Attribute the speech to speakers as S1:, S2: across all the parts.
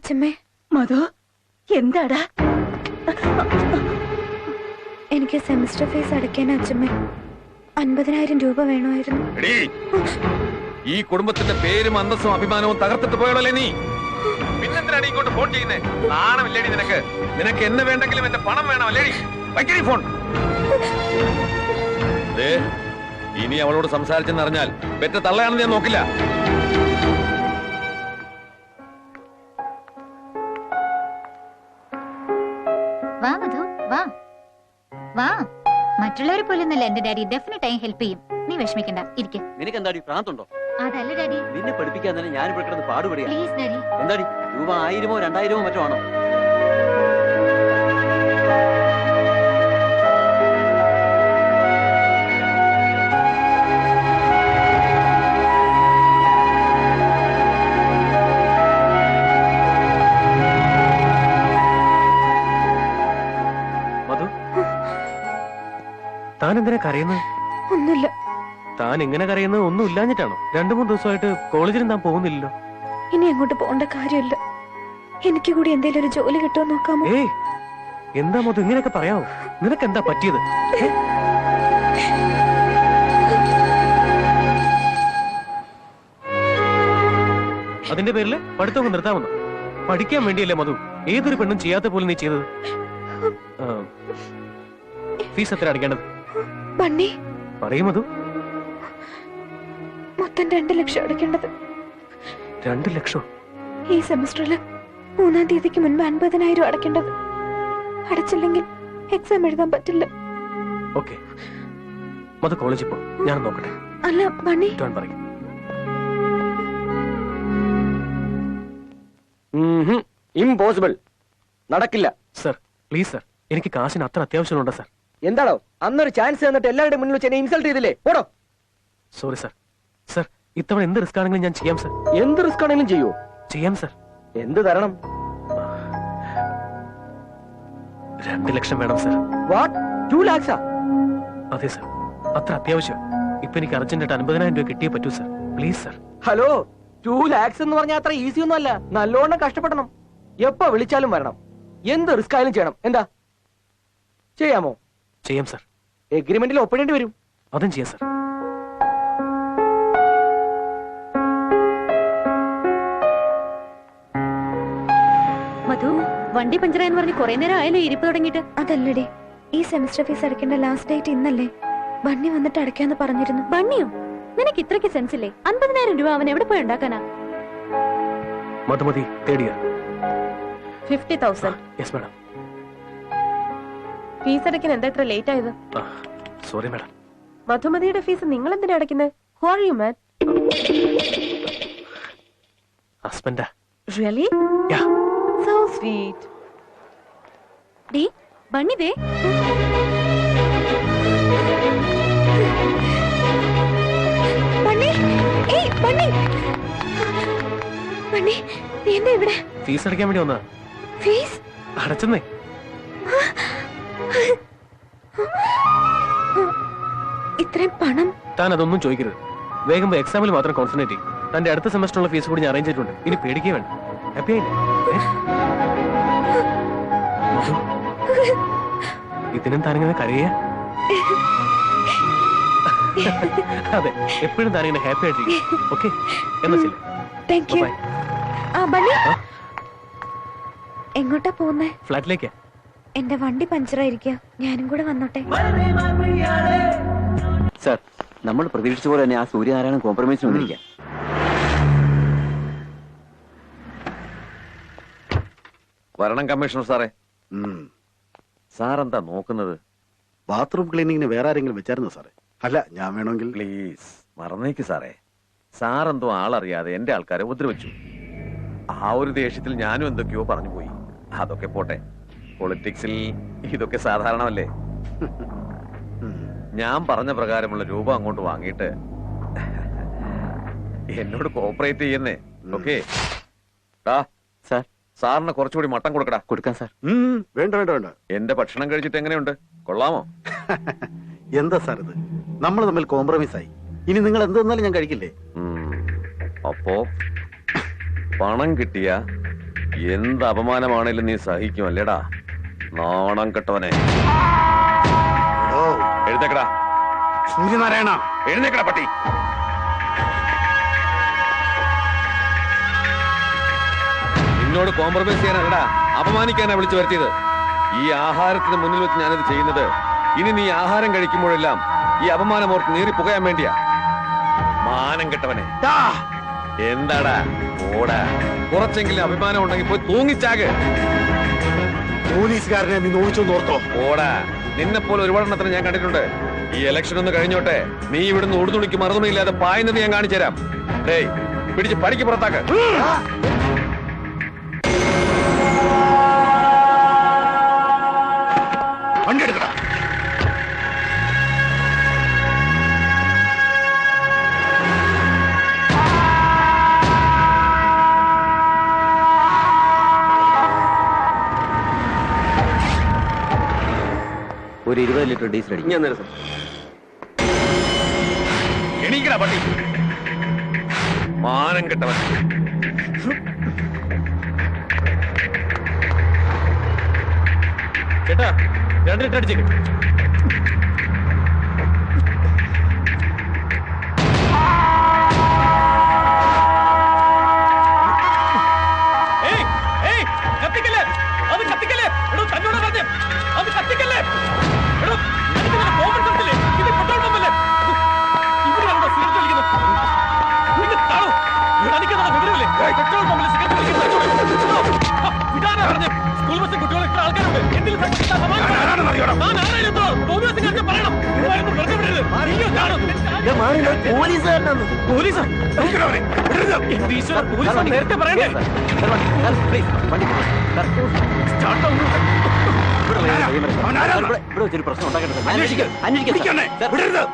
S1: അച്ഛമ്മേ.
S2: മധു എന്താടാ?
S1: എനിക്ക് സെമിസ്റ്റർ ഫീസ് അടയ്ക്കാൻ അച്ഛമ്മേ. അൻപതിനായിരം രൂപ വേണമായിരുന്നു.
S3: ഈ കുടുംബത്തിന്റെ പേരും അന്തസ്സും അഭിമാനവും തകർത്തിട്ട് പോയോളല്ലേ നീ? പിന്നെന്തിനാണ് ഇങ്ങോട്ട് ഫോൺ ചെയ്യുന്നേ? നാണമില്ലേടി നിനക്ക്. നിനക്ക് എന്നെ വേണ്ടെങ്കിലും എന്റെ പണം വേണം അല്ലേടി വയ്ക്കടി ഫോൺ ഇനി അവളോട് സംസാരിച്ചെന്നറിഞ്ഞാൽ പെറ്റ തള്ളയാണെന്ന് ഞാൻ നോക്കില്ല.
S4: വാ മധു വാ. വാ. മറ്റുള്ളവരെ പോലൊന്നല്ല എന്റെ ഡാഡി. ഡെഫിനറ്റ് ആയി ഹെൽപ്പ് ചെയ്യും. നീ വിഷമിക്കണ്ട. ഇരിക്കെ.
S5: നിനക്ക് എന്താടി പ്രാന്തുണ്ടോ
S4: അതല്ല ഡാഡി.
S5: നിന്നെ പഠിപ്പിക്കാൻ തന്നെ ഞാൻ ഇവിടെ കിടന്ന് പാടുപെടുക
S4: പ്ലീസ് ഡാഡി.
S5: എന്താടി? രൂപ ആയിരമോ രണ്ടായിരമോ മറ്റോ ആണോ?
S6: താൻ എന്തിനാ കരയുന്നത്
S1: ഒന്നുമില്ല.
S6: താൻ ഇങ്ങനെ കരയുന്നത് ഒന്നും ഇല്ലാഞ്ഞിട്ടാണോ രണ്ടു മൂന്ന് ദിവസമായിട്ട് കോളേജിലും താൻ പോകുന്നില്ലല്ലോ.
S1: ഇനി അങ്ങോട്ട് പോകേണ്ട കാര്യമില്ല. എനിക്ക് കൂടി എന്തെങ്കിലും ഒരു ജോലി കിട്ടുമോ നോക്കാമോ?
S6: ഏയ് എന്താ മോ ഇങ്ങനെയൊക്കെ പറയാമോ നിനക്ക് എന്താ പറ്റിയത് അതിന്റെ പേരിൽ പഠിത്തമൊക്കെ നിർത്താമെന്ന് പഠിക്കാൻ വേണ്ടിയല്ലേ മധു ഏതൊരു പെണ്ണും ചെയ്യാത്ത പോലെ നീ ചെയ്തത്? ഫീസ് എത്ര അടയ്ക്കേണ്ടത്?
S1: ബണ്ണി.
S6: പറയും മധു.
S1: മൊത്തം രണ്ട് ലക്ഷം അടയ്ക്കേണ്ടത്.
S6: രണ്ട് ലക്ഷം?
S1: ഈ സെമസ്റ്ററിൽ മൂന്നാം തീയതിക്ക് മുൻപ് അൻപതിനായിരം അടയ്ക്കേണ്ടത്. അടച്ചില്ലെങ്കിൽ എക്സാം എഴുതാൻ പറ്റില്ല.
S6: ഓക്കെ. മധു കോളേജിൽ പോ. ഞാൻ നോക്കട്ടെ.
S1: അല്ല ബണ്ണി.
S6: പറയും.
S7: ഇമ്പോസിബിൾ നടക്കില്ല.
S6: സർ പ്ലീസ് സർ എനിക്ക് കാശിന് അത്ര അത്യാവശ്യമുണ്ട് സർ
S7: എന്താണോ? അന്നൊരു ചാൻസ് തന്നിട്ട് എല്ലാവരുടെ മുന്നിൽ വെച്ച് എന്നെ ഇൻസൾട്ട് ചെയ്തില്ലേ? പോടോ.
S6: സോറി സർ സർ ഇത്തവണ എന്ത് റിസ്ക് ആണെങ്കിലും ഞാൻ ചെയ്യാം സർ
S7: എന്ത് റിസ്ക് ആണെങ്കിലും ചെയ്യോ?
S6: ചെയ്യാം സർ
S7: എന്ത് തരണം?
S6: രണ്ട് ലക്ഷം വേണം സർ
S7: വാട്ട് ടു ലാക്സാ
S6: അതെ സർ അത്ര അത്യാവശ്യം. ഇപ്പൊ എനിക്ക് അർജന്റായിട്ട് അൻപതിനായിരം രൂപ കിട്ടിയേ പറ്റൂ sir please sir
S7: hello two lakhs എന്ന് പറഞ്ഞാൽ അത്ര ഈസി ഒന്നും അല്ല. നല്ലോണം കഷ്ടപ്പെടണം. എപ്പോ വിളിച്ചാലും വരണം. എന്ത് റിസ്ക് ആയാലും ചെയ്യണം. എന്താ? ചെയ്യാമോ?
S6: ചെയ്യാം സർ
S7: എഗ്രിമെന്റിൽ ഒപ്പിടേണ്ടി വരും.
S6: അതും ചെയ്യാം സർ
S2: മധു വണ്ടി പഞ്ചറായെന്ന് പറഞ്ഞ് കുറെ നേരം ആയാലും ഇരിപ്പ് തുടങ്ങിയിട്ട്.
S1: അതല്ലടി ഈ സെമിസ്റ്റർ ഫീസ് അടക്കേണ്ട ലാസ്റ്റ് ഡേറ്റ് ഇന്നല്ലേ. ബണ്ണി വന്നിട്ട് അടയ്ക്കാന്ന് പറഞ്ഞിരുന്നു.
S2: ബണ്ണിയോ? നിനക്ക് ഇത്രയ്ക്ക് സെൻസ് ഇല്ലേ? അൻപതിനായിരം രൂപ അവൻ എവിടെ പോയി ഉണ്ടാക്കാനാ?
S6: മധുമതി തേടിയ
S2: fifty thousand
S6: yes madam
S2: fees അടയ്ക്കാൻ എന്താ ഇത്ര ലേറ്റ് ആയത്?
S6: സോറി മാഡം
S2: മധുമതിയുടെ ഫീസ് നിങ്ങൾ എന്തിനാ അടയ്ക്കുന്നത് ഹു ആർ യു മാൻ
S6: ഹസ്ബൻഡാ
S2: റിയലി
S6: യാ
S2: സോ സ്വീറ്റ് ഡി ബണ്ണി ദേ.
S1: ബണ്ണി ഏയ് ബണ്ണി. ബണ്ണി നീ എന്താ ഇവിടെ?
S6: ഫീസ് അടയ്ക്കാൻ വേണ്ടി വന്നാ
S1: ഫീസ്?
S6: അടച്ചെന്നേ.
S1: ഇത്രയും പണം?
S6: താൻ അതൊന്നും ചോദിക്കരുത്. വേഗം എക്സാമിൽ മാത്രം കോൺസെൻട്രേറ്റ് ചെയ്യും. തന്റെ അടുത്ത സെമസ്റ്ററുള്ള ഫീസ് കൂടി ഞാൻ അറേഞ്ച് ചെയ്തിട്ടുണ്ട്. ഇനി പേടിക്കേ വേണ്ട. ഹാപ്പി ആയില്ലേ? ഇതിനും താനിങ്ങനെ കരയ? അതെ എപ്പോഴും താനിങ്ങനെ ഹാപ്പി ആയിട്ടിരിക്കും ഓക്കെ എന്നാ ശരി.
S1: താങ്ക് യു ആ ബണ്ണി എങ്ങോട്ടാ പോകുന്നേ
S6: ഫ്ലാറ്റിലേക്കാ
S1: എന്റെ വണ്ടി പഞ്ചറായിരിക്കാം. ഞാനും കൂടെ വന്നോട്ടെ.
S5: സർ നമ്മൾ പ്രതീക്ഷിച്ച പോലെ തന്നെ ആ സൂര്യനാരായണൻ കോംപ്രമൈസ് വന്നിരിക്കാം
S3: വരണം കമ്മീഷണർ സാറേ. സാർ എന്താ നോക്കുന്നത്?
S8: ബാത്റൂം ക്ലീനിങ്ങിന് വേറെ ആരെങ്കിലും വെച്ചായിരുന്നു സാറേ? അല്ല ഞാൻ വേണമെങ്കിൽ
S3: പ്ലീസ് മറന്നേക്ക് സാറേ. സാറെന്തോ ആളറിയാതെ എന്റെ ആൾക്കാരെ ഉപദ്രവിച്ചു. ആ ഒരു ദേഷ്യത്തിൽ ഞാനും എന്തൊക്കെയോ പറഞ്ഞു പോയി. അതൊക്കെ പോട്ടെ. പൊളിറ്റിക്സിൽ ഇതൊക്കെ സാധാരണമല്ലേ? ഞാൻ പറഞ്ഞ പ്രകാരമുള്ള രൂപ അങ്ങോട്ട് വാങ്ങിയിട്ട് എന്നോട് കോപ്പറേറ്റ് ചെയ്യുന്നേ. Okay
S5: sir.
S3: സാറിന് കുറച്ചുകൂടി മട്ടം കൊടുക്കടാ.
S5: കൊടുക്കാൻ സാർ.
S8: വേണ്ട വേണ്ട വേണ്ട.
S3: എന്റെ ഭക്ഷണം കഴിച്ചിട്ട് എങ്ങനെയുണ്ട്? കൊള്ളാമോ?
S8: എന്താ സാർ ഇത്? നമ്മൾ തമ്മിൽ കോംപ്രമൈസ് ആയി. ഇനി നിങ്ങൾ എന്തെന്നാലും ഞാൻ കഴിക്കില്ലേ?
S3: അപ്പോ പണം കിട്ടിയ എന്ത് അപമാനമാണേലും നീ സഹിക്കും അല്ലേടാ? നാണം കെട്ടവനെ. എഴുന്നേക്കടാ.
S8: സൂര്യനാരായണ.
S3: എഴുന്നേക്കടാ പട്ടി. നിന്നോട് കോംപ്രമൈസ് ചെയ്യാനല്ലടാ. അപമാനിക്കാനാ വിളിച്ചു വരുത്തിയത്. ഈ ആഹാരത്തിന് മുന്നിൽ വെച്ച് ഞാനിത് ചെയ്യുന്നത്. ഇനി നീ ആഹാരം കഴിക്കുമ്പോഴെല്ലാം ഈ അപമാനം ഓർത്ത് നീറി പുകയാൻ വേണ്ടിയാ. മാനം കെട്ടവനെ. എന്താടാ? ഓടാ. കുറച്ചെങ്കിലും അഭിമാനം ഉണ്ടെങ്കിൽ പോയി തൂങ്ങിച്ചാക്.
S8: പോലീസുകാരനെ നീ നോവിച്ചു നോർത്തോ
S3: ഓടാ. നിന്നെ പോലെ ഒരുപാടെണ്ണത്തിന് ഞാൻ കണ്ടിട്ടുണ്ട്. ഈ ഇലക്ഷൻ ഒന്ന് കഴിഞ്ഞോട്ടെ നീ ഇവിടുന്ന് ഉടുതുണിക്ക് മറുതുണിയില്ലാതെ പായുന്നത് ഞാൻ കാണിച്ചു തരാം ഡേയ് പിടിച്ച് പടിക്ക് പുറത്താക്ക്.
S5: ഒരു ഇരുപത് ലിറ്റർ ഡീസൽ അടിക്കും.
S3: ഞാൻ നേരം എണീക്കടാ പട്ടി. മാനം കെട്ടവൻ.
S6: ചേട്ടാ രണ്ട് ലിറ്റർ അടിച്ചേക്ക്. ഏയ്, കത്തിക്കല്ലേ? അത് കത്തിക്കല്ലേ? അത് കത്തിക്കല്ലേ? ഇതുമായിരുന്നു വെറുതെ വിടരുത്. നീയോ കാണോ? പോലീസാ? എന്ത് ഈശ്വരാ, പറയണം നേരത്തെ പറയണ്ടേ?
S5: ഇവിടെ വെച്ചൊരു പ്രശ്നം ഉണ്ടാക്കട്ടെ
S8: അന്വേഷിക്ക്.
S5: അന്വേഷിക്കാം.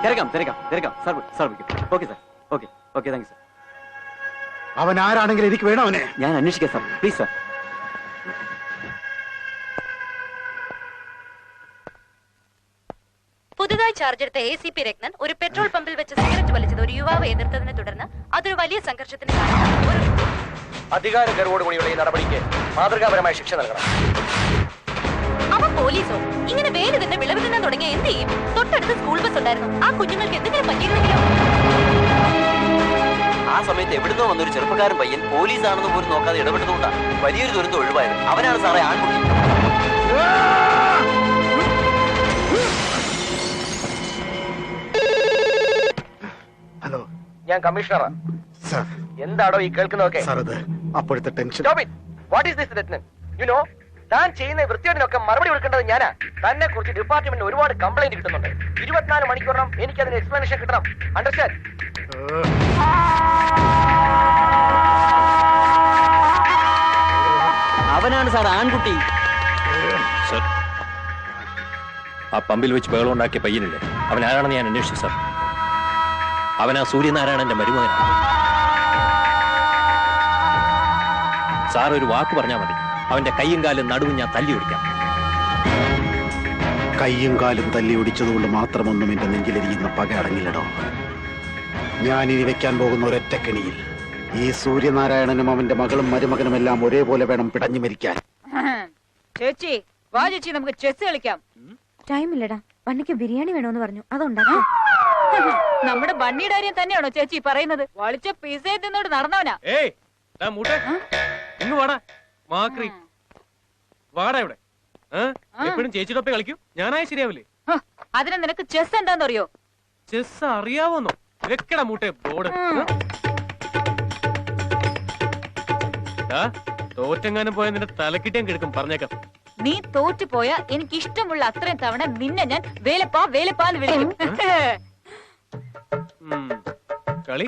S5: തിരക്കാം തിരക്കാം തിരക്കാം. Sir sir okay sir. Okay okay thank you sir.
S8: അവൻ ആരാണെങ്കിലും എനിക്ക് വേണം അവനെ?
S5: ഞാൻ അന്വേഷിക്കാം സാർ. പ്ലീസ് സാർ
S2: പുതുതായി ചാർജ് എടുത്ത എ സി പി രത്നൻ ഒരു പെട്രോൾ പമ്പിൽ വെച്ച് സിഗരറ്റ് വലിച്ചത് ഒരു യുവാവ് എതിർത്തതിനെ തുടർന്ന് അതൊരു വലിയ സംഘർഷത്തിന് കാരണമായി ഒരു
S7: അധികാര ഗർവോടുകൂടിയുള്ള ഈ നടപടിക്ക് മാതൃകാപരമായ ശിക്ഷ നൽകണം.
S2: അവ പോലീസോ? ഇങ്ങനെ വേര് തന്നെ വിളവ് തിന്നാൻ തുടങ്ങിയ എന്ത് ചെയ്യും? തൊട്ടടുത്ത് സ്കൂൾ ബസ് ഉണ്ടായിരുന്നു. ആ കുഞ്ഞുങ്ങൾക്ക് എന്തെങ്കിലും പറ്റിയിരുന്നെങ്കിലോ?
S5: ആ സമയത്ത് എവിടുന്നോ വന്നൊരു ചെറുപ്പക്കാരൻ പയ്യൻ പോലീസ് ആണെന്ന് പോലും നോക്കാതെ ഇടപെട്ടതുകൊണ്ടാണ് വലിയൊരു ദുരന്തം ഒഴിവായത്. അവനാണ് സാറേ ആൺകുട്ടി.
S8: ഹലോ.
S7: ഞാൻ കമ്മീഷണറാ.
S8: എന്താണോ
S7: എന്താടോ ഈ കേൾക്കുന്നതൊക്കെ?
S8: സാർ അത് അപ്പോഴത്തെ tension.
S7: What is this Rathnan? You know താൻ ചെയ്യുന്ന വൃത്തിയോടിനൊക്കെ മറുപടി കൊടുക്കേണ്ടത് ഞാനാ. തന്നെ കുറിച്ച് ഡിപ്പാർട്ട്മെന്റിന് ഒരുപാട് കംപ്ലൈന്റ് കിട്ടുന്നുണ്ട്. ഇരുപത്തിനാല് മണിക്കൂറിനും എനിക്ക് അതിന് എക്സ്പ്ലനേഷൻ കിട്ടണം അണ്ടർസ്റ്റാൻഡ്
S5: അവനാണ് സാർ ആൺകുട്ടി.
S6: സർ ആ പമ്പിൽ വെച്ച് ബഹളം ഉണ്ടാക്കിയ പയ്യനില്ലേ? അവൻ ആരാണെന്ന് ഞാൻ അന്വേഷിച്ചു സാർ. അവൻ ആ സൂര്യനാരായണന്റെ മരുമകനാണ്. സാർ ഒരു വാക്ക് പറഞ്ഞാൽ മതി. അവന്റെ കൈയും കാലും നടുവും ഞാൻ തല്ലി ഓടിക്കാം
S8: കൈയും കാലും തല്ലി ഒടിച്ചതുകൊണ്ട് മാത്രമൊന്നും എന്റെ നെഞ്ചിലിരിക്കുന്ന പക അടങ്ങില്ലടോ. ഞാനിനി ഇനി വെക്കാൻ പോകുന്ന ഒരൊറ്റക്കെണിയിൽ ഈ സൂര്യനാരായണനും അവന്റെ മകളും മരുമകനും എല്ലാം ഒരേപോലെ വേണം പിടഞ്ഞു മരിക്കാൻ.
S9: ചേച്ചി വാ ചേച്ചി നമുക്ക് ചെസ് കളിക്കാം.
S1: ടൈം ഇല്ലടാ വണ്ടിക്ക് ബിരിയാണി വേണോന്ന് പറഞ്ഞു. അതുണ്ടാക്കാം.
S9: നമ്മുടെ ബണ്ണിയുടെ കാര്യം തന്നെയാണോ ചേച്ചി പറയുന്നത്? വളിച്ച പിസയെ തിന്നോട് നടന്നവനാ.
S6: ഏയ് ദാ മൂട്ടെ. ഇങ്ങ് വാടാ. മാക്രി. വാടാ ഇവിടെ. എപ്പോഴും ചേച്ചിയുടെ ഒപ്പം കളിക്കും. ഞാനായ ശരിയാവില്ലേ?
S9: ഹ, അതിന് നിനക്ക് ചെസ് എന്താണെന്നറിയോ
S6: ചെസ് അറിയാവോന്നോ? വെക്കടാ മൂട്ടെ ബോർഡ്. തോറ്റെങ്ങാനും പോയ നിന്റെ തലക്കിട്ടേം കിടക്കും. പറഞ്ഞേക്കാം.
S9: നീ തോറ്റു പോയ എനിക്ക് ഇഷ്ടമുള്ള അത്രയും തവണ നിന്നെ ഞാൻ വേലപ്പാ വേലപ്പാ എന്ന് വിളിക്കും.
S6: കളി.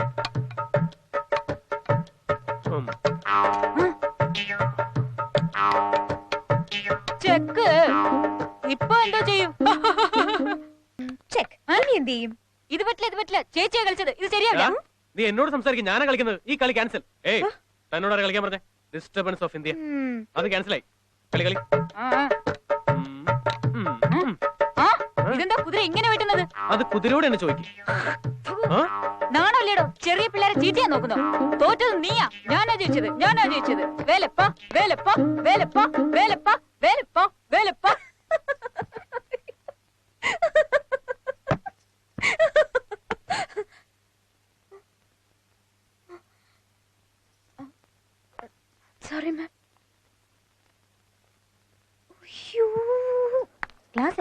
S9: ചെക്ക്. ഇപ്പൊ എന്തോ ചെയ്യും.
S1: ചെക്ക്. എന്ത് ചെയ്യും?
S9: ഇത് പറ്റില്ല ഇത് പറ്റില്ല. ചേച്ചിയാ കളിച്ചത്. ഇത് ശരിയാവില്ല?
S6: നീ എന്നോട് സംസാരിക്കും. ഞാനാ കളിക്കുന്നത്. ഈ കളി ക്യാൻസൽ. ഏയ് തന്നോട് കളിക്കാൻ പറഞ്ഞേ? Disturbance of India. അത് ക്യാൻസലായി കളി കളി.
S9: ഇതെന്താ കുതിര ഇങ്ങനെ വെട്ടുന്നത്?
S6: അത് കുതിരയോട് എന്നെ ചോദിക്കും.
S10: നാണല്ലേടോ? ചെറിയ പിള്ളേരെ ചീറ്റിയാ നോക്കുന്നു? തോറ്റത് നീയാ. ഞാനാ ജയിച്ചത്. ഞാനാ ജയിച്ചത്. വേലപ്പ വേലപ്പ വേലപ്പ വേലപ്പ വേലപ്പ വേലപ്പ
S1: സോറി മാം ക്ലാസ്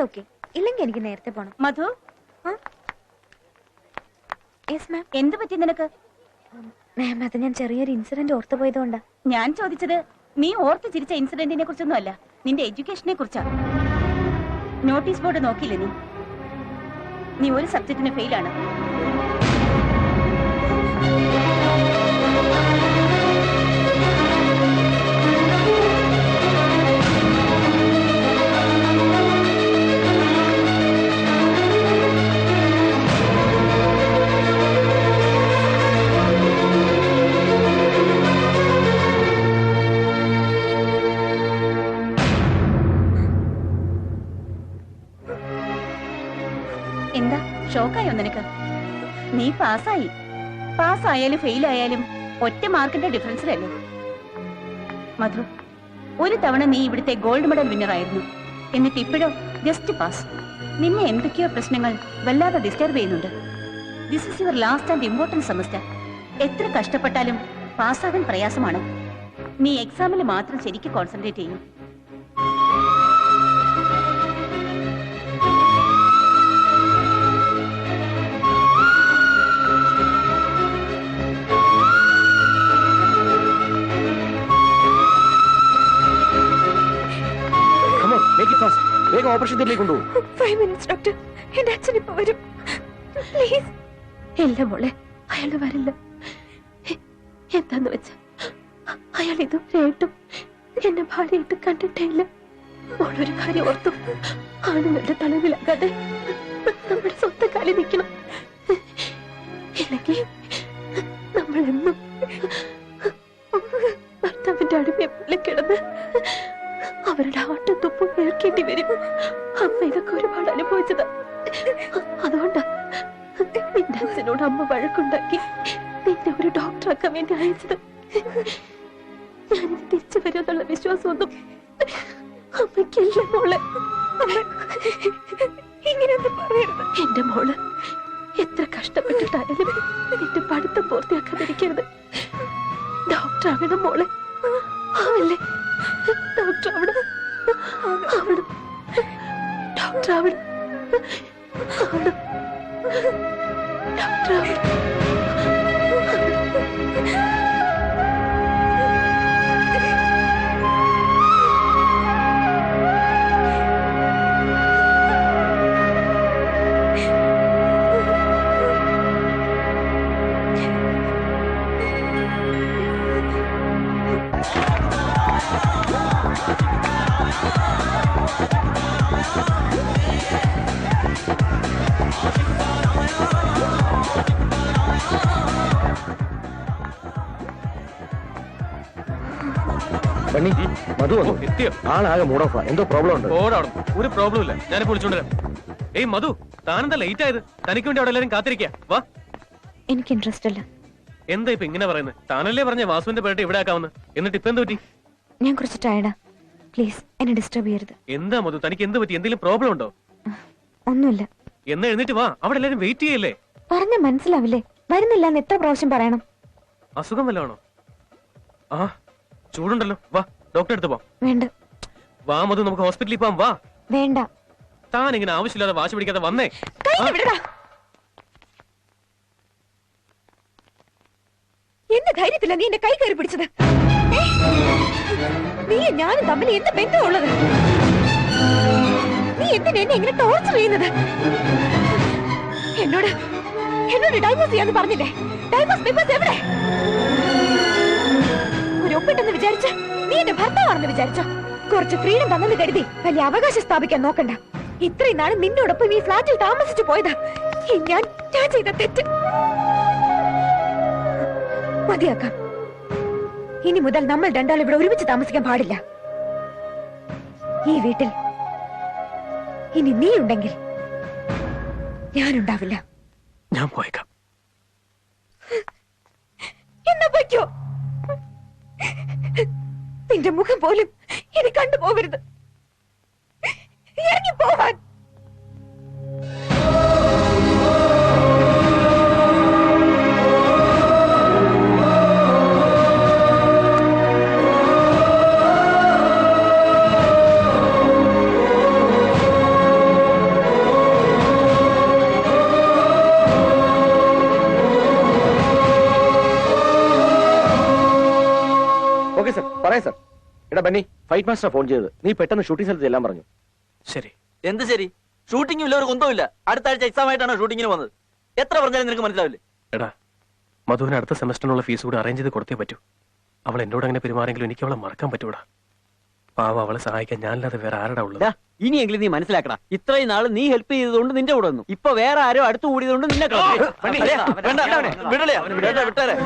S1: ആയാലും ഓക്കെ. ഇല്ലെങ്കിൽ എനിക്ക് നേരത്തെ പോണം.
S10: മധു?
S1: യെസ് മാം
S10: എന്ത് പറ്റി നിനക്ക്?
S1: മാം അത് ഞാൻ ചെറിയൊരു ഇൻസിഡന്റ് ഓർത്തു പോയതുകൊണ്ടാ.
S10: ഞാൻ ചോദിച്ചത് നീ ഓർത്ത് ചിരിച്ച ഇൻസിഡന്റിനെ കുറിച്ചൊന്നും അല്ല. നിന്റെ എഡ്യൂക്കേഷനെ കുറിച്ചാ. നോട്ടീസ് ബോർഡ് നോക്കിയില്ലേ നീ? നീ ഒരു സബ്ജക്റ്റിന് ഫെയിലാണ് എന്താ? ഷോക്കായോ നിനക്ക്? നീ പാസ്സായി. പാസ്സായാലും ഫെയിൽ ആയാലും ഒറ്റ മാർക്കിന്റെ ഡിഫറൻസിലല്ലേ മധു ഒരു തവണ നീ ഇവിടുത്തെ ഗോൾഡ് മെഡൽ വിന്നർ ആയിരുന്നു. എന്നിട്ട് ഇപ്പോഴോ ജസ്റ്റ് പാസ് നിന്നെ എന്തൊക്കെയോ പ്രശ്നങ്ങൾ വല്ലാതെ ഡിസ്റ്റർബ് ചെയ്യുന്നുണ്ട്. This is your last and important semester എത്ര കഷ്ടപ്പെട്ടാലും പാസ്സാകാൻ പ്രയാസമാണ്. നീ എക്സാമിൽ മാത്രം ശരിക്കും കോൺസെൻട്രേറ്റ് ചെയ്യും.
S7: ഓപ്പറേഷൻ കൊണ്ടുപോകും
S1: ഫൈവ് മിനിറ്റ്സ് ഡോക്ടർ എന്റെ അച്ഛൻ ഇപ്പൊ വരും. പ്ലീസ് എല്ലാം മോളെ അയാൾ വരില്ല. എന്താന്ന് വെച്ചാ അയാൾ ഇതുവരെയായിട്ടും എന്നെ ഭാര്യയായിട്ട് കണ്ടിട്ടേ മോളൊരു കാര്യം ഓർത്തു. ആണുങ്ങളുടെ തലവിലാകാതെ നമ്മുടെ സ്വന്തം കാലിൽ നിൽക്കണം. എന്റെ മോൾ. എത്ര കഷ്ടപ്പെട്ടിട്ടായാലും നിന്റെ പഠിത്തം പൂർത്തിയാക്കാതിരിക്കരുത്. ഡോക്ടർ ആകണം മോളെ. ആവല്ലേ? ഡോക്ടർ ആവണം. ആവണം. ഡോക്ടർ ആവണം.
S7: മധു വന്നു.
S6: എത്തിയോ?
S7: ആളാകെ മൂഡ് ഓഫാ എന്തോ പ്രോബ്ലം ഉണ്ട്.
S6: ഓടാണ് ഒരു പ്രോബ്ലം ഇല്ല. ഞാനിപ്പോ വിളിച്ചോണ്ട് വരാം. ഏയ് മധു താനെന്താ ലേറ്റ് ആയത്? തനിക്ക് വേണ്ടി അവിടെ എല്ലാരും കാത്തിരിക്കാ. വാ.
S1: എനിക്ക് ഇൻട്രസ്റ്റ് ഇല്ല.
S6: എന്താ ഇപ്പൊ ഇങ്ങനെ പറയുന്നത് താനല്ലേ പറഞ്ഞ വാസുവിന്റെ പേരുടെ ഇവിടെ ആക്കാമെന്ന്? എന്നിട്ട് ഇപ്പൊ എന്ത് പറ്റി?
S1: ഞാൻ കുറച്ച് ടയർഡാ പ്ലീസ് എന്നെ ഡിസ്റ്റർബ് ചെയ്യരുത്.
S6: എന്താ മധു തനിക്ക് എന്ത് പറ്റി? എന്തെങ്കിലും പ്രോബ്ലം ഉണ്ടോ?
S1: ഒന്നുമില്ല.
S6: എന്നാ എഴുന്നേറ്റ് വാ. അവിടെ എല്ലാരും വെയിറ്റ് ചെയ്യല്ലേ?
S1: പറഞ്ഞ മനസ്സിലാവില്ലേ? വരുന്നില്ല എന്ന് എത്ര പ്രാവശ്യം പറയണം?
S6: അസുഖം വല്ലതാണോ ആ ചൂടുണ്ടല്ലോ. വാ. ഡോക്ടറെ എടുത്ത് പോ.
S1: വേണ്ട.
S6: വാ മധു നമുക്ക് ഹോസ്പിറ്റലിൽ പോവാം. വാ.
S1: വേണ്ട.
S6: താൻ ഇങ്ങനെ ആവശ്യമില്ലാതെ വാശി പിടിക്കാതെ വന്നേ.
S1: എന്ത് ധൈര്യത്തില്ല നീ എന്റെ കൈ കയറി പിടിച്ചത്. നീ ഞാനും തമ്മിൽ എന്ത് ബന്ധമുള്ളത്? നീ എന്തിനാ എന്നെ ഇങ്ങനെ ടോർച്ചർ ചെയ്യുന്നത്? എന്നോട് എന്നോട് ഡൈവേഴ്സ് ചെയ്യാന്ന് പറഞ്ഞില്ലേ? ഡൈവേഴ്സ് പേപ്പേഴ്സ് എവിടെ? ഒരു ഒപ്പിട്ടെന്ന് വിചാരിച്ച? നീ എന്റെ ഭർത്താവാണെന്ന് വിചാരിച്ചോ? കുറച്ച് ഫ്രീഡം തന്നെന്ന് കരുതി വലിയ അവകാശം സ്ഥാപിക്കാൻ നോക്കണ്ട. ഇത്രയും നാളും നിന്നോടൊപ്പം ഈ ഫ്ലാറ്റിൽ താമസിച്ചു പോയതാ. ഞാൻ ഞാൻ ചെയ്ത തെറ്റ്. മതിയാക്കാം. ഇനി മുതൽ നമ്മൾ രണ്ടാൾ ഇവിടെ ഒരുമിച്ച് താമസിക്കാൻ പാടില്ല. ഈ വീട്ടിൽ ഇനി നീ ഉണ്ടെങ്കിൽ ഞാനുണ്ടാവില്ല.
S6: ഞാൻ പൊയ്ക്കോ.
S1: നിന്റെ മുഖം പോലും ഇനി കണ്ടുപോകരുത്. ഇറങ്ങി പോവാൻ
S7: ഫൈറ്റ് മാസ്റ്റർ ഫോൺ ചെയ്തത്. നീ പെട്ടെന്ന് ഷൂട്ടിംഗ് സ്ഥലത്ത് എല്ലാം പറഞ്ഞു.
S6: ശരി.
S5: എന്ത് ശരി? ഷൂട്ടിംഗും ഇല്ല ഒരു കുന്തവും അടുത്ത ആഴ്ച എക്സാം ആയിട്ടാണ് ഷൂട്ടിങ്ങിന് വന്നത്? എത്ര പറഞ്ഞാലും നിനക്ക് മനസ്സിലാവില്ലേ?
S6: എടാ മധുവിന് അടുത്ത സെമസ്റ്ററിനുള്ള ഫീസ് കൂടി അറേഞ്ച് ചെയ്ത് കൊടുത്തേ പറ്റൂ. അവൾ എന്നോട് അങ്ങനെ പെരുമാറെങ്കിലും എനിക്ക് അവളെ മറക്കാൻ പറ്റൂടാ. പാവ അവളെ സഹായിക്കാൻ ഞാനല്ലാതെ വേറെ ആരടാ ഉള്ളത്?
S5: ഇനിയെങ്കിലും നീ മനസ്സിലാക്കടാ. ഇത്രയും നാൾ നീ ഹെൽപ്പ് ചെയ്തതുകൊണ്ട് നിന്റെ കൂടെ വന്നു ഇപ്പൊ വേറെ ആരോ അടുത്ത് കൂടിയതുകൊണ്ട് നിന്നെ കളഞ്ഞു.
S7: വേണ്ട,
S5: വേണ്ട, വിടലേ, വിട്ടേരെ.